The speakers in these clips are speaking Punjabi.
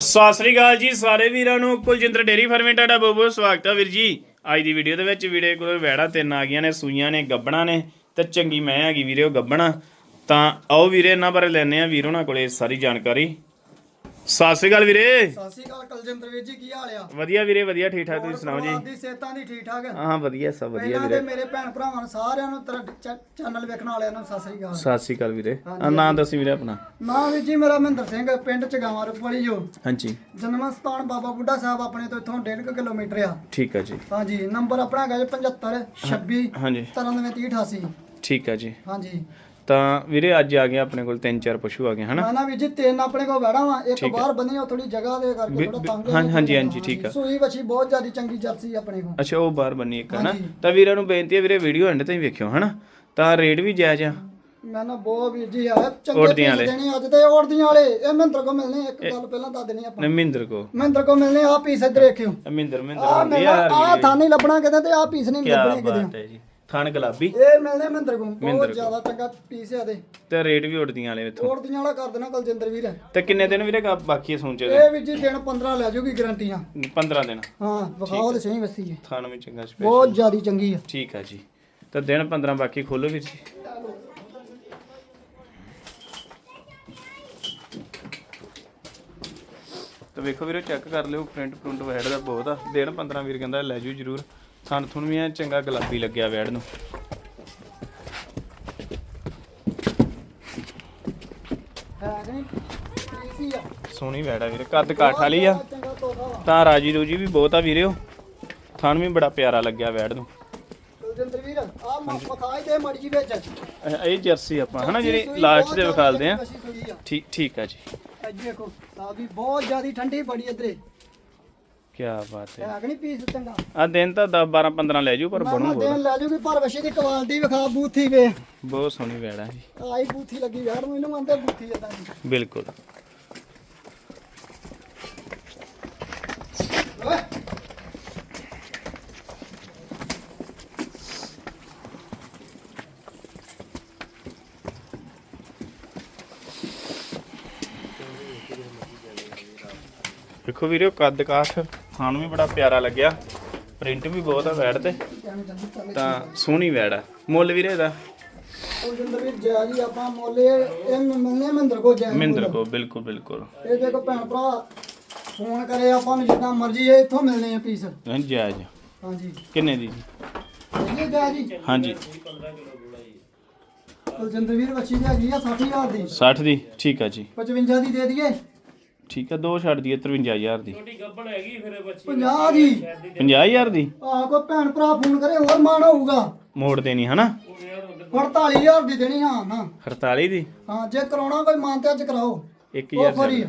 ਸਤਿ ਸ੍ਰੀ ਅਕਾਲ ਜੀ ਸਾਰੇ ਵੀਰਾਂ ਨੂੰ। ਕੁਲਜਿੰਦਰ ਡੇਰੀ ਫਾਰਮਿੰਗ ਤੁਹਾਡਾ ਬਹੁਤ ਬਹੁਤ ਸਵਾਗਤ ਹੈ ਵੀਰ ਜੀ। ਅੱਜ ਦੀ ਵੀਡੀਓ ਦੇ ਵਿੱਚ ਵੀਰੇ ਕੋਲ ਵੈੜਾ ਤਿੰਨ ਆ ਗਈਆਂ ਨੇ, ਸੂਈਆਂ ਨੇ, ਗੱਬਣਾ ਨੇ ਤੇ ਚੰਗੀ ਮੈਂ ਹੈਗੀ ਵੀਰੇ ਉਹ ਗੱਬਣਾ। ਤਾਂ ਆਓ ਵੀਰੇ ਇਹਨਾਂ ਬਾਰੇ ਲੈਣੇ ਆ ਵੀਰ ਉਹਨਾਂ ਕੋਲੇ ਸਾਰੀ ਜਾਣਕਾਰੀ। ਸਤਿ ਸ੍ਰੀ ਅਕਾਲ ਵੀਰੇ। ਸਤਿ ਸ਼੍ਰੀ ਅਕਾਲ ਕਲਜਿੰਦਰ ਵੀਰ ਜੀ ਕੀ ਹਾਲ ਆ? ਵਧੀਆ ਵੀਰੇ ਵਧੀਆ ਠੀਕ ਠਾਕ ਤੁਸੀਂ ਸੁਣਾਓ ਜੀ? ਦੀ ਸਿਹਤਾਂ ਦੀ ਠੀਕ ਠਾਕ? ਹਾਂ ਵਧੀਆ ਸਭ ਵਧੀਆ ਵੀਰੇ। ਮੇਰੇ ਭੈਣ ਭਰਾਵਾਂ ਨੂੰ ਸਾਰਿਆਂ ਨੂੰ ਤੇਰਾ ਚੈਨਲ ਵੇਖਣ ਵਾਲਿਆਂ ਨੂੰ ਸਤਿ ਸ਼੍ਰੀ ਅਕਾਲ। ਸਤਿ ਸ੍ਰੀ ਅਕਾਲ ਵੀਰੇ। ਆ ਨਾਂ ਦੱਸੀ ਵੀਰੇ ਆਪਣਾ। ਨਾਮ ਵੀਰ ਜੀ ਮੇਰਾ ਮਹਿੰਦਰ ਸਿੰਘ ਪਿੰਡ ਚਗਾਵਾਂ ਰੁਪੜੀ ਜੋ। ਹਾਂਜੀ। ਜਨਮ ਸਥਾਨ ਬਾਬਾ ਬੁੱਢਾ ਸਾਹਿਬ ਆਪਣੇ ਤੋਂ ਇੱਥੋਂ 1.5 ਕਿਲੋਮੀਟਰ ਆ। ਠੀਕ ਹੈ ਜੀ। ਹਾਂਜੀ ਨੰਬਰ ਆਪਣਾ ਹੈਗਾ ਜੀ 75 26 ਹਾਂਜੀ। 93 ਠੀਕ ਹੈ ਜੀ। ਹਾਂਜੀ। ਤਾਂ ਵੀਰੇ ਅੱਜ ਆ ਗਏ ਆਪਣੇ ਕੋਲ ਤਿੰਨ ਚਾਰ ਪਸ਼ੂ ਆ ਗਏ ਹਨਾ? ਨਾ ਨਾ ਵੀਰ ਜੀ ਤਿੰਨ ਆਪਣੇ ਕੋਲ ਵੜਾ ਵਾ ਇੱਕ ਬਾਹਰ ਬੰਨੀ ਆ ਥੋੜੀ ਜਗ੍ਹਾ ਦੇ ਕਰਕੇ ਵੀ- ਥੋੜਾ ਵੀ- ਤੰਗ ਹਾਂਜੀ- ਹਾਂਜੀ- ਹਾਂਜੀ, ਠੀਕ ਆ। ਸੂਈ ਵੱਛੀ ਬਹੁਤ ਜ਼ਿਆਦਾ ਚੰਗੀ ਜਰਸੀ ਆਪਣੇ ਕੋਲ। ਅੱਛਾ ਉਹ ਬਾਹਰ ਬੰਨੀ ਇੱਕ ਹਨਾ? ਹਾਂਜੀ। ਤਾਂ ਵੀਰਾਂ ਨੂੰ ਬੇਨਤੀ ਹੈ ਵੀਰੇ ਵੀਡੀਓ ਐਂਡ ਤਾਈਂ ਵੇਖਿਓ ਹਨਾ? ਤਾਂ ਰੇਟ ਵੀ ਜਾਇਜ਼ ਆ। ਮੈਂ ਨਾ ਬਹੁਤ ਵੀਰ ਜੀ ਆ। ਚੰਗੇ ਉੜਦੀਆਂ ਪੀਸ ਵਾਲੇ। ਦੇਣੇ ਅੱਜ ਤੇ ਉੜਦੀਆਂ ਵਾਲੇ। ਇਹ ਮਹਿੰਦਰ ਕੋ ਮਿਲਨੇ ਇੱਕ ਗੱਲ ਪਹਿਲਾਂ ਦੱਸ ਦੇਣੀ ਆਪਾਂ। ਮਹਿੰਦਰ ਕੋ ਮਹਿੰਦਰ ਕੋ ਮਿਲਨੇ ਆ ਪੀਸ ਇੱਧਰ ਦੇਖਿਓ ਮਹਿੰਦਰ ਮਹਿੰਦਰ ਆ ਹੁੰਦੀ ਯਾਰ ਆ ਥਾਂ ਨਹੀਂ ਲੱਭਣਾ ਕਿਤੇ ਤੇ ਆ ਪੀਸ ਨਹੀਂ ਕੀ ਲੱਭਣੇ ਬਾਤ ਕਿਤੇ ਹੈ ਜੀ। ਥਣ ਗੁਲਾਬੀ। ਇਹ ਮਿਲਨੇ ਮਹਿੰਦਰ ਕੋ ਮਹਿੰਦਰ ਬਹੁਤ ਕੋਲ। ਜ਼ਿਆਦਾ ਚੰਗਾ ਪੀਸ ਆ ਦੇ ਤੇ ਰੇਟ ਵੀ ਉੜਦੀਆਂ ਵਾਲੇ ਇਥੋਂ। ਉੜਦੀਆਂ ਵਾਲਾ ਕਰ ਦੇਣਾ ਕਲਜਿੰਦਰ ਵੀਰ। ਤੇ ਕਿੰਨੇ ਦਿਨ ਵੀਰੇ ਗਾ- ਬਾਕੀ ਹੈ ਸੌਂਚੇ ਦੇ? ਇਹ ਵੀ ਜੀ ਦਿਨ 15 ਲੈ ਜਾਊਗੀ ਗਾਰੰਟੀਆਂ। 15 ਦਿਨ। ਹਾਂ ਵਿਖਾਓ ਤੇ ਸਹੀ ਵਸੀ ਹੈ ਥਣ ਵੀ ਚੰਗਾ ਸਪੈਸ਼ਲ ਬਹੁਤ ਜ਼ਿਆਦਾ ਚੰਗੀ ਆ। ਠੀਕ ਆ ਜੀ। ਤਾਂ ਦਿਨ 15 ਬਾਕੀ ਖੋਲੋ ਵੀਰ ਜੀ। ਤਾਂ ਵੇਖੋ ਵੀਰੋ ਚੈੱਕ ਕਰ ਲਿਓ ਪ੍ਰਿੰਟ ਪ੍ਰਿੰਟ ਵੈੜ ਦਾ ਬਹੁਤ ਆ। ਦਿਨ 15 ਵੀਰ ਕਹਿੰਦਾ ਲੈ ਜੂ ਜਰੂਰ। ਥਣ ਥੁਣ ਵੀ ਐ ਚੰਗਾ ਗੁਲਾਬੀ ਲੱਗਿਆ ਵੈੜ ਨੂੰ। ਸੋਹਣੀ ਵੈੜ ਵੀਰੇ ਕੱਦ ਕਾਠ ਵਾਲੀ ਆ। ਤਾਂ ਰਾਜੀ ਰੂਜੀ ਵੀ ਬਹੁਤ ਆ ਵੀਰਿਓ ਥਣ ਵੀ ਬੜਾ ਪਿਆਰਾ ਲੱਗਿਆ ਵੈੜ ਨੂੰ। ਕਲਜਿੰਦਰ ਵੀਰ ਆ ਵਿਖਾਈ ਦੇ ਮੜੀ ਜੀ ਵਿੱਚ। ਇਹ- ਇਹ ਜਰਸੀ ਆਪਾਂ ਹਨਾ ਜਿਹੜੀ ਲਾਸਟ ਤੇ ਵਿਖਾਲਦੇ ਆ। ਠੀਕ ਠੀਕ ਆ ਜੀ। ਅੱਜ ਦੇਖੋ ਆ ਵੀ ਬਹੁਤ ਜ਼ਿਆਦੀ ਠੰਡੀ ਬੜੀ ਇਧਰੇ। ਕੀ ਬਾਤ ਹੈ। ਨਹੀਂ ਪੀਸ ਚੰਗਾ। ਆ ਦਿਨ ਤਾਂ 10 12 15 ਲੈ ਜੂ ਪਰ ਬਣੂ ਬਹੁਤ ਦੇਣ ਲੈ ਜੂਗੀ ਪਰ ਵਸ਼ੇ ਦੀ ਕੁਆਲਿਟੀ ਵਿਖਾ ਬੂਥੀ ਵੇ। ਬਹੁਤ ਸੋਹਣੀ ਵੈੜ ਆ ਜੀ। ਆਈ ਬੂਥੀ ਲੱਗੀ ਯਾਰ ਨੂੰ ਇਹਨੂੰ ਆਂਦੇ ਬੂਥੀ ਜਦਾਂ ਦੀ। ਬਿਲਕੁਲ। ਓਏ। ਦੇਖੋ ਵੀਰਿਓ ਕੱਦ ਕਾਠ। ਸਾਨੂੰ ਵੀ ਬੜਾ ਪਿਆਰਾ ਲੱਗਿਆ। ਪ੍ਰਿੰਟ ਵੀ ਬਹੁਤ ਆ ਵੈੜ ਤੇ। ਤਾਂ ਸੋਹਣੀ ਵੈੜ ਆ। ਮੁੱਲ ਵੀਰੇ ਦਾ ਉਹ ਜਿੰਦਰ ਵੀ ਜੈ ਜੀ ਆਪਾਂ ਮੋਲੇ ਇਹ ਮਿਲਨੇ ਮਹਿੰਦਰ ਕੋ ਜੈ ਮਹਿੰਦਰ ਕੋ ਬਿਲਕੁਲ ਬਿਲਕੁਲ। ਇਹ ਦੇਖੋ ਭੈਣ ਭਰਾ ਫੋਨ ਕਰੇ ਆਪਾਂ ਨੂੰ ਜਿੱਦਾਂ ਮਰਜ਼ੀ ਇਹ ਇੱਥੋਂ ਮਿਲਨੇ ਆ ਪੀਸ ਹਾਂ ਜਾਇਜ਼ ਹਾਂਜੀ। ਕਿੰਨੇ ਦੀ ਜੀ? ਇਹ ਜੈ ਜੀ। ਹਾਂਜੀ। ਕੁਲਜਿੰਦਰ ਵੀਰ ਬੱਚੀ ਦੀ ਹੈਗੀ ਆ 60000 ਦੀ। 60 ਦੀ ਠੀਕ ਆ ਜੀ। 55 ਦੀ ਦੇ ਦਈਏ। ਠੀਕ ਆ ਦੋ ਛੱਡ ਦਈਏ 53000 ਦੀ। 50 ਦੀ। 50000 ਦੀ? ਆਹ ਕੋਈ ਭੈਣ ਭਰਾ ਫੋਨ ਕਰੇ ਹੋਰ ਮਾਣ ਹੋਊਗਾ। ਮੋੜ ਦੇਣੀ ਹਨਾ? 48000 ਦੀ ਦੇਣੀ ਹਾਂ ਨਾ। 48 ਦੀ? ਹਾਂ ਜੇ ਕਰਾਉਣਾ ਕੋਈ ਮਾਨ ਤੇ ਅੱਜ ਕਰਾਓ। 1000 ਉਹ ਫਰੀ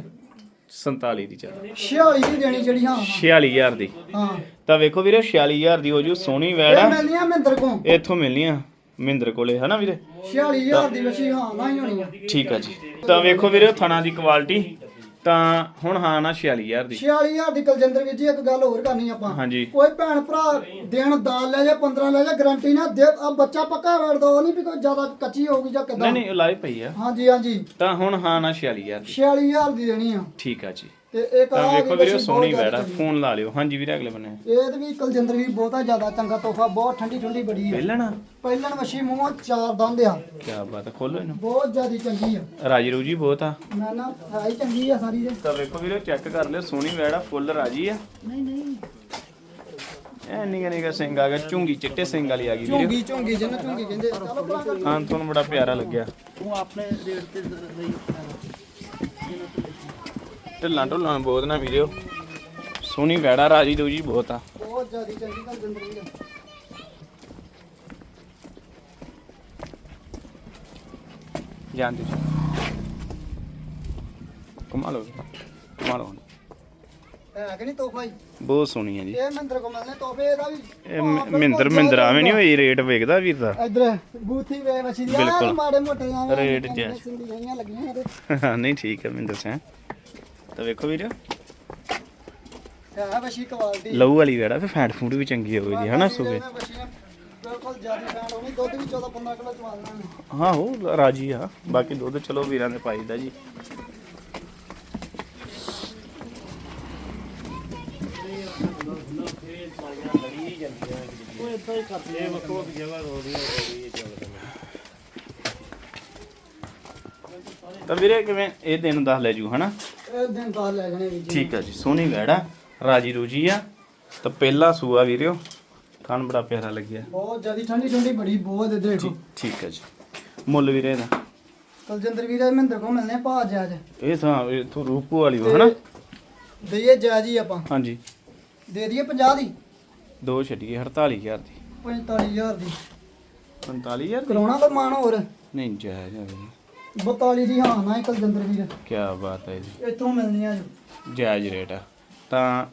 47 ਦੀ ਚੱਲ। 46 ਦੀ ਦੇਣੀ ਜਿਹੜੀ ਹਾਂ 46000 ਦੀ। ਹਾਂ। ਤਾਂ ਵੇਖੋ ਵੀਰੇ 46000 ਦੀ ਹੋ ਜੂ ਸੋਹਣੀ ਵੈੜ ਇਹ ਆ। ਮਿਲਦੀਆਂ ਮਹਿੰਦਰ ਕੋ ਇੱਥੋਂ ਮਿਲਣੀਆਂ ਮਹਿੰਦਰ ਕੋਲੇ ਹਨਾ ਵੀਰੇ? 46000 ਦੀ ਵਸੀ ਹਾਂ ਨਾ ਹੀ ਹੋਣੀ ਆ। ਠੀਕ ਆ ਜੀ। ਤਾਂ ਵੇਖੋ ਵੀਰੇ ਥਣਾ ਦੀ ਕੁਆਲਿਟੀ ਤਾਂ ਹੁਣ ਹਾਂ ਨਾ 46000 ਦੀ। 46000 ਦੀ ਕਲਜਿੰਦਰ ਵੀਰ ਜੀ ਇੱਕ ਗੱਲ ਹੋਰ ਕਰਨੀ ਆਪਾਂ। ਹਾਂਜੀ। ਕੋਈ ਭੈਣ ਭਰਾ ਦੇਣ ਦਾਲ ਲੈ ਜਾ 15 ਲੈ ਜਾ ਗਾਰੰਟੀ ਨਾ ਦੇ ਆ ਬੱਚਾ ਪੱਕਾ ਵੜ ਦੋ ਉਹ ਨਹੀਂ ਵੀ ਕੋਈ ਜ਼ਿਆਦਾ ਕੱਚੀ ਹੋਊਗੀ ਜਾਂ ਨਹੀਂ ਕਿਦਾਂ ਨਹੀਂ ਲਾਈ ਪਈ ਆ। ਹਾਂਜੀ ਹਾਂਜੀ। ਤਾਂ ਹੁਣ ਹਾਂ ਨਾ 46000 ਦੀ। 46000 ਦੀ ਦੇਣੀ ਆ। ਠੀਕ ਆ ਜੀ। ਤੇ ਇੱਕ ਤਾਂ ਆ ਵੇਖੋ ਵੀਰੇ ਸੋਹਣੀ ਆ ਜ਼ਿਆਦਾ ਫੋਨ ਲਾ ਲਿਓ। ਹਾਂਜੀ ਵੀਰੇ ਅਗਲੇ ਬੰਨੇ। ਇਹ ਤੇ ਵੀ ਕਲਜਿੰਦਰ ਵੀ ਬਹੁਤਾ ਜ਼ਿਆਦਾ ਚੰਗਾ ਤੋਹਫਾ ਬਹੁਤ ਠੰਡੀ ਠੰਡੀ ਬੜੀ ਆ। ਪਹਿਲਣਾ ਪਹਿਲਣ ਵਸ਼ੀ ਮੂੰਹ ਚਾਰ ਦੰਦ ਆ। ਕੀ ਬਾਤ ਆ ਖੋਲੋ ਇਹਨੂੰ। ਬਹੁਤ ਜ਼ਿਆਦੀ ਚੰਗੀ ਆ। ਰਾਜੀ ਰੂਜੀ ਬਹੁਤ ਆ। ਮੈਂ ਨਾ ਹੈ ਹੀ ਚੰਗੀ ਆ ਸਾਰੀ ਦੇ ਤਾਂ ਵੇਖੋ ਵੀਰੇ ਚੈੱਕ ਕਰ ਲਿਓ ਸੋਹਣੀ ਵੈੜ ਆ ਫੁੱਲ ਰਾਜੀ ਆ। ਨਹੀਂ ਨਹੀਂ। ਐ ਨਿਗਾ ਨਿਗਾ ਸਿੰਘ ਆ ਗਿਆ ਝੁੰਗੀ ਚਿੱਟੇ ਸਿੰਘ ਵਾਲੀ ਆ ਗਈ ਵੀਰੇ। ਝੁੰਗੀ ਝੁੰਗੀ ਜਿਹਨੂੰ ਝੁੰਗੀ ਕਹਿੰਦੇ ਚਲੋ ਕਰ। ਹਾਂ ਤੁਹਾਨੂੰ ਬੜਾ ਪਿਆਰਾ ਲੱਗਿਆ। ਉਹ ਆਪਣੇ ਰੇਟ ਤੇ ਰਹੀ ਢਿੱਲਾਂ ਢੁੱਲਾਂ ਬਹੁਤ ਨਾ ਵੀਰੇ ਸੋਹਣੀ ਵੈੜਾ ਰਾਜੀ ਰੂਜੀ ਬਹੁਤ ਆ। ਬਹੁਤ ਜ਼ਿਆਦੀ ਚੰਗੀ ਜਾਂਦੇ ਜੀ। ਕਮਾਲ ਹੋ ਗਿਆ ਕਮਾਲ ਹੋ ਗਿਆ ਹੈ ਕਿ ਨਹੀਂ ਤੋਹਫਾ ਹੀ ਬਹੁਤ ਸੋਹਣੀ ਹੈ ਜੀ। ਇਹ ਮਹਿੰਦਰ ਕੋ ਮਿਲਨੇ ਤੋਹਫੇ ਇਹਦਾ ਵੀ ਇਹ ਮਹਿੰਦਰ ਮਹਿੰਦਰ ਆਵੇਂ ਨਹੀਂ ਹੋਈ ਰੇਟ ਵੇਖਦਾ ਵੀਰ ਦਾ। ਇਧਰ ਬੂਥੀ ਵੇ ਮਛੀ ਦੀ ਬਿਲਕੁਲ। ਆ ਮਾੜੇ ਮੋਟੇ ਆ ਰੇਟ ਲੱਗੀਆਂ ਇਹਦੇ। ਨਹੀਂ ਠੀਕ ਹੈ ਮਹਿੰਦਰ ਸਿੰਘ ਤਾਂ ਵੇਖੋ ਵੀਰ। ਲਹੂ ਵਾਲੀ ਵੇੜਾ ਫਿਰ ਫੈਟ ਫੂਡ ਵੀ ਚੰਗੀ ਹੋਵੇ ਜੀ ਹਨਾ ਸੁਬੇ ਬਿਲਕੁਲ ਜ਼ਿਆਦਾ ਹਾਂ। ਹੋ ਰਾਜੀ ਆ ਬਾਕੀ ਦੁੱਧ ਚਲੋ ਵੀਰਾਂ ਨੇ ਪਾਈ ਜੀ। ਉਹ ਤਾਂ ਵੀਰੇ ਕਿਵੇਂ ਇਹ ਦਿਨ ਦੱਸ ਲੈ ਜੂ ਹਨਾ? ਇਹ ਦਿਨ ਦਾਲ ਲੈ ਜਾਣੇ ਵੀਰ ਜੀ। ਠੀਕ ਆ ਜੀ ਸੋਹਣੀ ਵੈੜਾ ਰਾਜੀ ਰੂਜੀ ਆ। ਤਾਂ ਪਹਿਲਾ ਸੂਆ ਵੀਰਿਓ ਖਾਣ ਬੜਾ ਪਿਆਰਾ ਲੱਗਿਆ। ਬਹੁਤ ਜ਼ਿਆਦਾ ਠੰਡੀ ਠੰਡੀ ਬੜੀ ਬਹੁਤ ਇਧਰ ਦੇਖੋ। ਠੀਕ ਹੈ ਜੀ। ਮੁੱਲ ਵੀਰੇ ਦਾ। ਕਲਜਿੰਦਰ ਵੀਰ ਮਹਿੰਦਰ ਕੋ ਮਿਲਨੇ ਭਾ ਜਾਜ ਇਹ ਤਾਂ ਇਹ ਤੋਂ ਰੂਪੂ ਵਾਲੀ ਵਾ ਹਨਾ? ਦਈਏ ਜਾਜ ਹੀ ਆਪਾਂ। ਹਾਂਜੀ। ਦੇ ਦਈਏ 50 ਦੀ? ਦੋ ਛੱਡੀਏ 48000 ਦੀ। 45000 ਦੀ। 45000 ਦੀ? ਕਰਾਉਣਾ ਕੋਈ ਮਾਨ ਹੋਰ? ਨਹੀਂ ਜਾਇਜ਼ ਆ ਵੀਰੇ। 42 ਦੀ ਹਾਂ ਨਾ ਇਹ ਕਲਜਿੰਦਰ ਵੀਰ। ਕੀ ਬਾਤ ਹੈ ਜੀ। ਇੱਥੋਂ ਮਿਲਣੀਆਂ ਜੋ। ਜਾਇਜ਼ ਰੇਟ ਆ। ਤਾਂ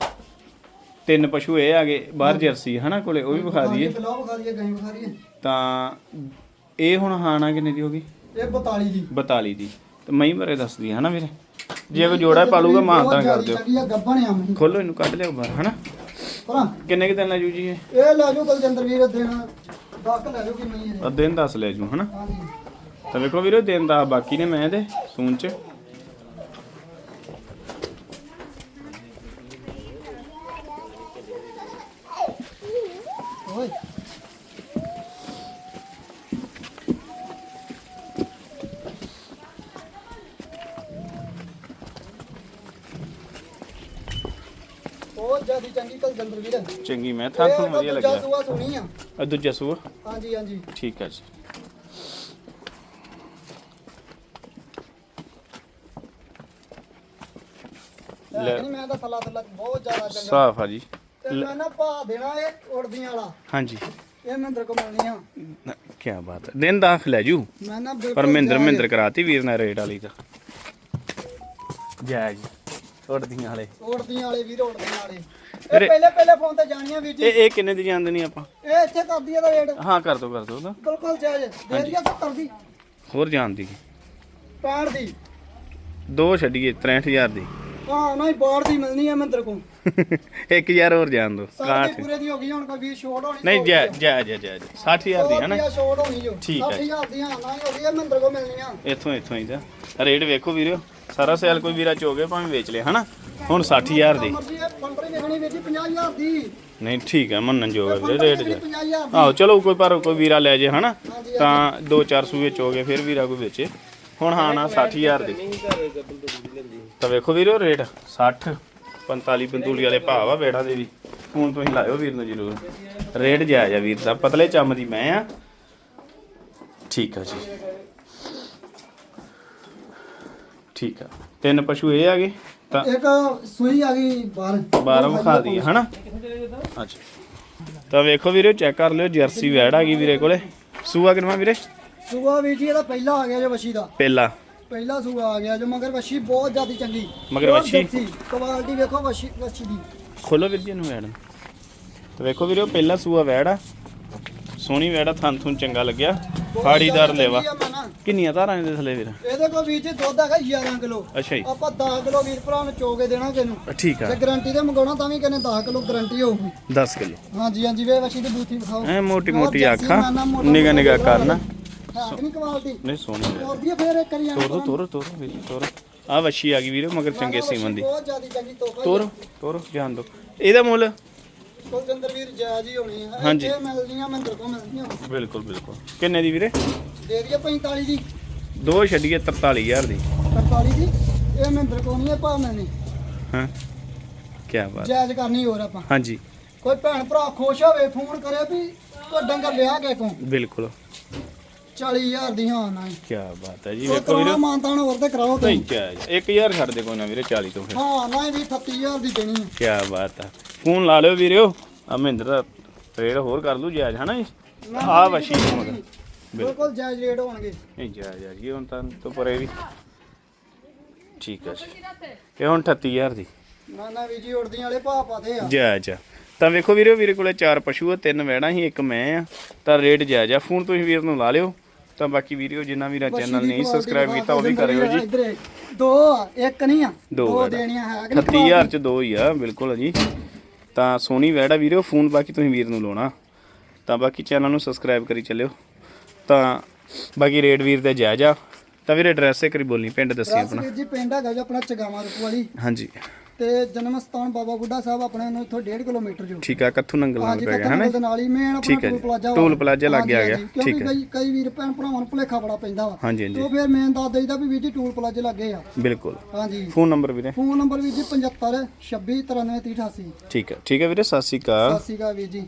ਤਿੰਨ ਪਸ਼ੂ ਇਹ ਆ ਗਏ ਬਾਹਰ ਜਰਸੀ ਹਨਾ ਕੋਲੇ ਉਹ ਵੀ ਵਿਖਾ ਦਈਏ। ਬਲਾਉ ਵਿਖਾ ਦਈਏ ਗਾਂ ਵਿਖਾ ਦਈਏ। ਤਾਂ ਇਹ ਹੁਣ ਹਾਣਾ ਕਿੰਨੇ ਦੀ ਹੋਗੀ ਇਹ 42 ਦੀ। 42 ਦੀ। ਤੇ ਮਈ ਬਾਰੇ ਦੱਸਦੀ ਹਨਾ ਵੀਰੇ? ਜੇ ਕੋਈ ਜੋੜਾ ਪਾਲੂਗਾ ਮਾਂ ਤਾਂ ਕਰ ਦਿਓ। ਚੰਗੀ ਆ ਗੱਬਣ ਆ ਮੈਂ ਖੋਲੋ ਇਹਨੂੰ ਕੱਢ ਲਿਓ ਬਾਹਰ ਹਨਾ? ਕਿੰਨੇ ਕਿ ਦਿਨ ਲੈ ਜੂ ਜੀ ਇਹ? ਇਹ ਲੈ ਜਾਓ ਕਲਜਿੰਦਰ ਵੀਰ ਦੇਣਾ ਦੱਕ ਲੈ ਜਾਓ ਕਿੰਨੀ ਹੈ। ਆ ਦਿਨ ਦੱਸ ਲੈ ਜੂ ਹਨਾ? ਹਾਂਜੀ। ਤਾਂ ਵੇਖੋ ਵੀਰੋ ਦਿਨ ਦਾ ਬਾਕੀ ਨੇ ਮੈਂ ਤੇ ਸੂਨ ਚ। ਓਏ। ਬਹੁਤ ਜਿਆਦੀ ਚੰਗੀ ਕਲਜਿੰਦਰ ਵੀਰ। ਚੰਗੀ ਮੈਂ ਥਾਂ ਤੋਂ ਵਧੀਆ ਦੂਜਾ ਲੱਗਿਆ। ਸੂਆ ਸੁਣੀ ਆ। ਆ ਦੂਜਾ ਸੂਆ? ਹਾਂਜੀ ਹਾਂਜੀ। ਠੀਕ ਹੈ ਜੀ। ਲੈ। ਨਹੀਂ ਮੈਂ ਤਾਂ ਥੱਲਾ ਥੱਲਾ ਬਹੁਤ ਜ਼ਿਆਦਾ ਚੰਗਾ। ਸਾਫ਼ ਆ ਜੀ। ਤੇ ਮੈਂ ਨਾ ਭਾ ਦੇਣਾ ਇਹ ਉੜਦੀਆਂ ਵਾਲਾ। ਹਾਂਜੀ। ਇਹ ਮਹਿੰਦਰ ਕੋ ਮਿਲਣੀ ਆ। ਕੀ ਬਾਤ ਹੈ। ਦਿਨ ਦਾ ਲੈ ਜੂ। ਮੈਂ ਨਾ ਬਿਲਕੁਲ ਪਰ ਮਹਿੰਦਰ ਮਹਿੰਦਰ ਕਰਾਤੀ ਵੀਰ ਨਾਲ ਰੇਟ ਵਾਲੀ ਤਾਂ। ਜੈ ਜੀ ਉੜਦੀਆਂ ਵਾਲੇ। ਉੜਦੀਆਂ ਵਾਲੇ ਵੀਰ ਉੜਦੀਆਂ ਵਾਲੇ। ਇਹ ਪਹਿਲੇ ਪਹਿਲੇ ਫੋਨ ਤੇ ਜਾਣੀਆਂ ਵੀਰ ਜੀ। ਇਹ ਇਹ ਕਿੰਨੇ ਦੀ ਜਾਂਦੇ ਨਹੀਂ ਆਪਾਂ? ਇਹ ਇੱਥੇ ਕਰਦੀ ਆ ਦਾ ਰੇਟ। ਹਾਂ ਕਰ ਦੋ ਕਰ ਦੋ ਤਾਂ ਬਿਲਕੁਲ ਜਾਇਜ਼। ਦੇ ਦਿਆ 70 ਦੀ। ਹੋਰ ਜਾਂਦੀ 65 ਦੀ। ਦੋ ਛੱਡੀਏ 63000 ਦੀ। ਹਾਂ ਨਹੀਂ ਬਾੜ ਦੀ ਮਿਲਣੀ ਆ ਮਹਿੰਦਰ ਕੋ 1000 ਹੋਰ ਜਾਣ ਦੋ ਸਾਡੀ 61 ਪੂਰੇ ਦੀ ਹੋ ਗਈ ਹੁਣ ਕੋਈ 20 ਛੋਟ ਹੋਣੀ ਨਹੀਂ ਜੈ ਜੈ ਜੈ ਜੈ 60000 ਦੀ ਹੈ ਨਾ। ਛੋਟ ਹੋਣੀ ਜੋ। ਠੀਕ ਹੈ। 60000 ਦੀ ਹਾਂ ਨਾ ਹੀ ਹੋ ਗਈ ਮਹਿੰਦਰ ਕੋ ਮਿਲਣੀ ਆ। ਇੱਥੋਂ ਇੱਥੋਂ ਹੀ ਦਾ ਰੇਟ ਵੇਖੋ ਵੀਰੋ। ਸਾਰਾ ਸੈਲ ਕੋਈ ਵੀਰਾ ਚੋਗੇ ਭਾਵੇਂ ਵੇਚ ਲਿਆ ਹਨਾ? ਹੁਣ 60000 ਦੀ। ਮਰਜ਼ੀ ਇਹ ਪੰਪਰੀ ਵੇਚਣੀ ਵੀਰ ਜੀ 50000 ਦੀ। ਨਹੀਂ ਠੀਕ ਹੈ ਮੰਨਣ ਜੋਗਾ ਰੇਟ ਜੀ। 50000 ਦੀ। ਆਹੋ ਚਲੋ ਕੋਈ ਪਰ ਕੋਈ ਵੀਰਾ ਲੈ ਜੇ ਹਨਾ? ਤਾਂ 2-4 ਸੂਏ ਚੋਗੇ ਫਿਰ ਵੀਰਾ ਕੋਈ ਵੇਚੇ। ਹੁਣ ਹਾਂ ਨਾ 60000 ਦੀ। ਤਾਂ ਵੇਖੋ ਵੀਰੋ ਰੇਟ 60 45 ਪੰਤੂਲੀ ਵਾਲੇ ਭਾਅ ਆ ਵੇੜਾ ਦੇ ਵੀ। ਫੋਨ ਤੁਸੀਂ ਲਾਇਓ ਵੀਰ ਨੂੰ ਜ਼ਰੂਰ। ਰੇਟ ਜਾਇਜ਼ ਆ ਵੀਰ ਦਾ ਪਤਲੇ ਚੰਮ ਦੀ ਮੈਂ ਆ। ਠੀਕ ਆ ਜੀ। ਠੀਕ ਆ। ਤਿੰਨ ਪਸ਼ੂ ਇਹ ਆ ਗਏ ਤਾਂ ਇੱਕ ਸੂਈ ਆ ਗਈ ਬਾਹਰ। ਬਾਹਰੋਂ ਵਿਖਾ ਦਈਏ ਹਨਾ? ਅੱਛਾ ਤਾਂ ਵੇਖੋ ਵੀਰੇ ਚੈੱਕ ਕਰ ਲਿਓ ਜਰਸੀ ਵੈੜ ਆ ਗਈ ਵੀਰੇ ਕੋਲੇ। ਸੂਆ ਕਿੰਨਾ ਵੀਰੇ? ਸੂਆ ਵੀਰ ਜੀ ਇਹਦਾ ਪਹਿਲਾ ਆ ਗਿਆ ਜੋ ਵਸ਼ੀ ਦਾ। ਪਹਿਲਾ। ਪਹਿਲਾ ਸੂਆ ਆ ਗਿਆ ਜੋ ਮਗਰ ਵਸ਼ੀ ਬਹੁਤ ਜ਼ਿਆਦਾ ਚੰਗੀ। ਮਗਰ ਵੱਛੀ? ਕੁਆਲਿਟੀ ਵੇਖੋ ਵਸ਼ੀ ਵਸ਼ੀ ਦੀ। ਖੋਲੋ ਵੀਰ ਜੀ ਇਹਨੂੰ ਵੈੜ ਨੂੰ। ਤਾਂ ਵੇਖੋ ਵੀਰੇ ਪਹਿਲਾ ਸੂਆ ਵੈੜ ਆ। ਸੋਹਣੀ ਵੈੜ ਆ ਥਣ ਥੁਣ ਚੰਗਾ ਲੱਗਿਆ। ਫਾੜੀਦਾਰ ਲੈਵਾ। ਚੰਗੀ ਆ ਮੈਂ ਨਾ। ਕਿੰਨੀਆਂ ਧਾਰਾਂ ਇਹਦੇ ਥੱਲੇ ਵੀਰ? ਇਹਦੇ ਕੋਲ ਵੀਰ ਜੀ ਦੁੱਧ ਹੈਗਾ 11 ਕਿਲੋ। ਅੱਛਾ ਜੀ। ਆਪਾਂ 10 ਕਿਲੋ ਵੀਰ ਭਰਾ ਨੂੰ ਚੋਕੇ ਦੇਣਾ ਕਿਨੂੰ ਠੀਕ ਆ। ਜੇ ਗਾਰੰਟੀ ਤੇ ਮੰਗਾਉਣਾ ਤਾਂ ਵੀ ਕਹਿੰਦੇ 10 ਕਿਲੋ ਗਾਰੰਟੀ ਹੋਊਗੀ। 10 ਕਿਲੋ। ਹਾਂਜੀ ਹਾਂਜੀ ਵੇ ਵਸ਼ੀ ਦੀ ਬੂਥੀ ਵਿਖਾਓ। ਐ ਮੋਟੀ ਬਹੁਤ ਮੋਟੀ ਮੋਟਾ ਨਿਗਾ ਨਿਗਾ ਕਰਨਾ। ਹੈ ਕਿ ਨਹੀਂ ਕੁਆਲਿਟੀ ਨਹੀਂ ਸੋਹਣੀ ਵੈੜ ਹੋਰ ਦੀ ਫੇਰ ਇੱਕ ਕਰੀ ਤੋਰੋ ਤੋਰੋ ਤੋਰੋ ਵੀਰ ਜੀ ਤੋਰੋ। ਆ ਵੱਛੀ ਆ ਗਈ ਵੀਰੇ ਮਗਰ ਚੰਗੇ ਸੀਮਨ ਦੀ। ਬਹੁਤ ਜ਼ਿਆਦਾ ਚੰਗੀ ਤੋਹਫਾ ਤੋਰੋ ਤੋਰੋ ਜਾਣ ਦੋ ਇਹਦਾ ਮੁੱਲ? ਕੁਲਜਿੰਦਰ ਵੀਰ ਜਾਇਜ਼ ਹੀ ਹੋਣੀ ਹੈ ਹਾਂਜੀ। ਇੱਥੇ ਮਿਲਦੀਆਂ ਮਹਿੰਦਰ ਕੋ ਮਿਲਦੀਆਂ। ਬਿਲਕੁਲ ਬਿਲਕੁਲ। ਕਿੰਨੇ ਦੀ ਵੀਰੇ? ਦੇ ਦਈਏ 45 ਦੀ। ਦੋ ਛੱਡੀਏ 43000 ਦੀ। 45 ਦੀ? ਇਹ ਮਹਿੰਦਰ ਕੋ ਨਹੀਂ ਹੈ ਭਾ ਮੈਨੇ ਹਾਂ। ਕੀ ਬਾਤ। ਜਾਇਜ਼ ਕਰਨੀ ਹੋਰ ਆਪਾਂ। ਹਾਂਜੀ। ਕੋਈ ਭੈਣ ਭਰਾ ਖੁਸ਼ ਹੋਵੇ ਫੋਨ ਕਰੇ ਵੀ ਕੋਈ ਡੰਗਰ ਲਿਆ ਕੇ ਕੋ ਬਿਲਕੁਲ। 40000 ਦੀ ਹਾਂ ਨਾ ਕੀ ਬਾਤ ਹੈ ਜੀ ਉਹ ਵੇਖੋ ਕਰਾਉਣਾ ਵੀਰੇ ਮਾਨਤਾਨ ਹੋਰ ਤੇ ਕਰਾਓ ਨਹੀਂ ਤੁਸੀਂ। ਕਿਆ 1000 ਛੱਡ ਦੇ ਕੋਈ ਨਾ ਵੀਰੇ 40 ਤੋਂ ਫਿਰ। ਹਾਂ ਨਾ ਵੀ 38000 ਦੀ ਦੇਣੀ ਹੈ। ਕੀ ਬਾਤ ਹੈ। ਫੋਨ ਲਾ ਲਿਓ ਵੀਰਿਓ ਆ ਮਹਿੰਦਰ ਦਾ ਰੇਟ ਹੋਰ ਕਰ ਲੂ ਜਾਇਜ਼ ਹਨਾ ਜੀ ਆ ਵਸ਼ੀ ਮਗਰ। ਬਿਲਕੁਲ ਜਾਇਜ਼ ਰੇਟ ਹੋਣਗੇ। ਨਹੀਂ ਜਾਇਜ਼ ਆ ਜੀ ਹੁਣ ਤਾਂ ਤੋਂ ਪਰੇ ਵੀ। ਠੀਕ ਹੈ ਜੀ। ਇਹ ਹੁਣ 38000 ਦੀ। ਨਾ ਨਾ ਵੀ ਜੀ ਉੜਦੀਆਂ ਵਾਲੇ ਭਾਅ ਪਾਦੇ ਆ। ਜਾਇਜ਼ ਆ ਤਾਂ ਵੇਖੋ ਵੀਰੇ ਵੀਰੇ ਕੋਲੇ ਚਾਰ ਪਸ਼ੂ ਆ ਤਿੰਨ ਵੈੜਾਂ ਸੀ ਇੱਕ ਮੈਂ ਆ। ਤਾਂ ਰੇਟ ਜਾਇਜ਼ ਆ। ਫੋਨ ਤੁਸੀਂ ਵੀਰ ਨੂੰ ਲਾ ਲਿਓ। ਤਾਂ ਬਾਕੀ ਵੀਡੀਓ ਜਿੰਨਾ ਵੀਰਾ ਚੈਨਲ ਨਹੀਂ ਸਬਸਕ੍ਰਾਈਬ ਕੀਤਾ ਉਹ ਵੀ ਕਰਿਓ ਜੀ। ਇੱਧਰ ਦੋ ਆ, ਇੱਕ ਨਹੀਂ ਆ ਦੋ ਦੋ ਵੈੜਾਂ। ਦੇਣੀਆਂ ਹੈ ਕਿ ਨਹੀਂ? 30000 ਚ ਦੋ ਹੀ ਆ ਬਿਲਕੁਲ ਜੀ। ਤਾਂ ਸੋਹਣੀ ਵੈੜ ਆ ਵੀਰੇ ਫੋਨ ਬਾਕੀ ਤੁਸੀਂ ਵੀਰ ਨੂੰ ਲਾਉਣਾ। ਤਾਂ ਬਾਕੀ ਚੈਨਲ ਨੂੰ ਸਬਸਕ੍ਰਾਈਬ ਕਰੀ ਚੱਲਿਓ। ਤਾਂ ਬਾਕੀ ਰੇਟ ਵੀਰ ਤੇ ਜਾਇਜ਼ ਆ। ਤਾਂ ਵੀਰੇ ਐਡਰੈਸ ਇੱਕ ਵਾਰੀ ਬੋਲੀ ਪਿੰਡ ਦੱਸੀ ਆਪਣਾ। ਜੀ ਪਿੰਡ ਹੈਗਾ ਜੀ ਆਪਣਾ ਚਗਾਵਾ ਰੂਪ ਵਾਲੀ ਹਾਂਜੀ। ਤੇ ਜਨਮ ਸਥਾਨ ਬਾਬਾ ਬੁੱਢਾ ਸਾਹਿਬ ਆਪਣੇ ਨੂੰ ਇੱਥੋਂ 1.5 ਕਿਲੋਮੀਟਰ ਜੋ ਠੀਕ ਆ ਕੱਥੂ ਨੰਗਲ ਨਾਲ ਪੈ ਗਿਆ ਦੇ ਨਾਲ ਹੀ ਮੇਨ ਆਪਣਾ ਹੈ ਟੂਲ। ਪਲਾਜ਼ਾ ਟੂਲ ਪਲਾਜ਼ਾ ਲੱਗ ਗਿਆ। ਗਿਆ। ਠੀਕ ਹੈ। ਕਈ ਕਈ ਵੀਰ ਭੈਣ ਭਰਾਵਾਂ ਨੂੰ ਭੁਲੇਖਾ ਬੜਾ ਪੈਂਦਾ ਵਾ। ਹਾਂਜੀ ਹਾਂਜੀ। ਤੋਂ ਫਿਰ ਮੇਨ ਦੱਸ ਦਈਦਾ ਵੀ ਵੀਰ ਜੀ ਟੂਲ ਪਲਾਜ਼ੇ ਲੱਗੇ ਆ। ਬਿਲਕੁਲ। ਹਾਂਜੀ। ਫੋਨ ਨੰਬਰ ਵੀਰੇ? ਫੋਨ ਨੰਬਰ ਵੀਰ ਜੀ 75 26 93 88 ਠੀਕ ਹੈ ਠੀਕ ਹੈ ਵੀਰੇ ਸਤਿ ਸ਼੍ਰੀ ਅਕਾਲ। ਸਤਿ ਸ਼੍ਰੀ ਅਕਾਲ ਵੀਰ ਜੀ।